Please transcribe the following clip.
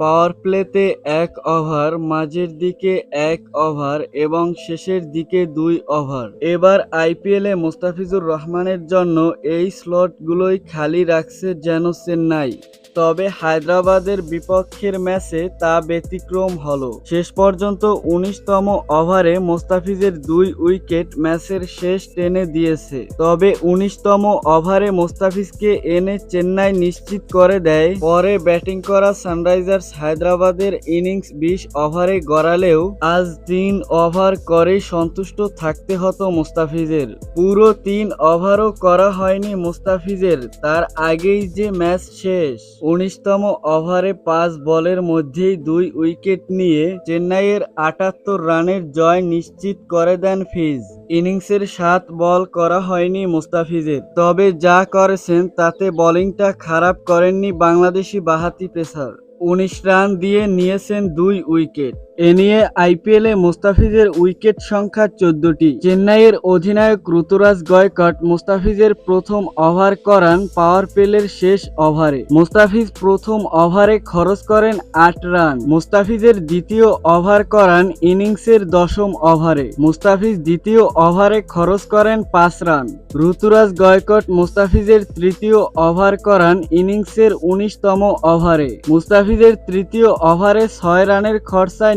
পাওয়ার প্লেতে এক ওভার, মাঝের দিকে এক ওভার এবং শেষের দিকে দুই ওভার। এবার আইপিএলে মোস্তাফিজুর রহমানের জন্য এই স্লটগুলোই খালি রাখছে যেন চেন্নাই। তবে হায়দ্রাবাদের বিপক্ষের ম্যাচে তা ব্যতিক্রম হলো। শেষ পর্যন্ত উনিশতম ওভারে মোস্তাফিজের দুই উইকেট ম্যাচের শেষ টেনে দিয়েছে। তবে উনিশতম ওভারে মোস্তাফিজকে এনে চেন্নাই নিশ্চিত করে দেয়, পরে ব্যাটিং করা সানরাইজার্স হায়দ্রাবাদের ইনিংস বিশ ওভারে গড়ালেও আজ তিন ওভার করে সন্তুষ্ট থাকতে হতো মোস্তাফিজের। পুরো তিন ওভারও করা হয়নি মোস্তাফিজের, তার আগেই যে ম্যাচ শেষ। উনিশতম ওভারে পাঁচ বলের মধ্যেই দুই উইকেট নিয়ে চেন্নাইয়ের আটাত্তর রানের জয় নিশ্চিত করে দেন ফিজ। ইনিংসের সাত বল করা হয়নি মুস্তাফিজের। তবে যা করেছেন তাতে বোলিংটা খারাপ করেননি বাংলাদেশি বাহাতি পেসার। উনিশ রান দিয়ে নিয়েছেন দুই উইকেট। এ নিয়ে আইপিএলে মোস্তাফিজের উইকেট সংখ্যা চোদ্দটি। চেন্নাইয়ের অধিনায়ক ঋতুরাজ গয়কট মোস্তাফিজের প্রথম ওভার করান পাওয়ার প্লের শেষ ওভারে। মোস্তাফিজ প্রথম ওভারে খরচ করেন আট রান। মোস্তাফিজের দ্বিতীয় ওভার করান ইনিংসের দশম ওভারে। মুস্তাফিজ দ্বিতীয় ওভারে খরচ করেন পাঁচ রান। ঋতুরাজ গয়কট মুস্তাফিজের তৃতীয় ওভার করান ইনিংসের উনিশতম ওভারে। মুস্তাফিজের তৃতীয় ওভারে ছয় রানের খরচায়